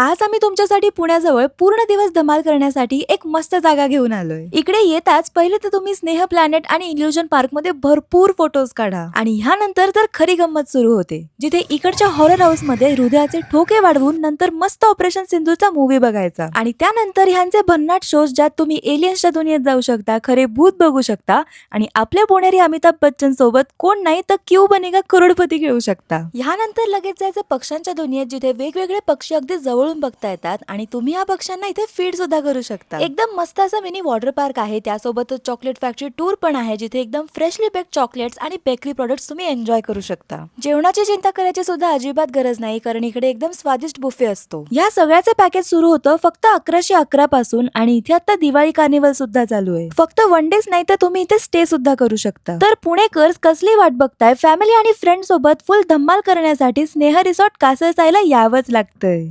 आज आम्ही तुमच्यासाठी पुण्याजवळ पूर्ण दिवस धमाल करण्यासाठी एक मस्त जागा घेऊन आलोय. इकडे येताच पहिले तर तुम्ही स्नेह प्लॅनेट आणि इल्युजन पार्कमध्ये भरपूर फोटोज काढा. आणि ह्यानंतर तर खरी गंमत सुरू होते. जिथे इकडच्या हॉरर हाऊसमध्ये हृदयाचे ठोके वाढवून नंतर मस्त ऑपरेशन सिंधूचा मूवी बघायचा. आणि त्यानंतर ह्यांचे भन्नाट शोज ज्यात तुम्ही एलियन्सच्या दुनियेत जाऊ शकता खरे भूत बघू शकता आणि आपल्या पुणेरी अमिताभ बच्चन सोबत कोण नाही तर क्यू बनेगा करोडपती खेळू शकता. ह्यानंतर लगेच जायचं पक्ष्यांच्या दुनियेत जिथे वेगवेगळे पक्षी अगदी जवळ जवळून बघता येतात आणि तुम्ही या पक्ष्यांना इथे फीड सुद्धा करू शकता. एकदम मस्त असा मिनी वॉटर पार्क आहे. त्यासोबतच चॉकलेट फॅक्टरी टूर पण आहे जिथे एकदम फ्रेशली बेक चॉकलेट्स आणि बेकरी प्रोडक्ट्स तुम्ही एन्जॉय करू शकता. जेवणाची चिंता करायची सुद्धा अजिबात गरज नाही कारण इकडे एकदम स्वादिष्ट बुफे असतो. या सगळ्याचं पॅकेज सुरू होतं फक्त अकराशे अकरा पासून आणि इथे आता दिवाळी कार्निवल सुद्धा चालू आहे. फक्त वन डेज नाही तर तुम्ही इथे स्टे सुद्धा करू शकता. तर पुणेकर कसली वाट बघताय? फॅमिली आणि फ्रेंड सोबत फुल धम्माल करण्यासाठी स्नेह रिसॉर्ट कासरसायला यावंच लागतंय.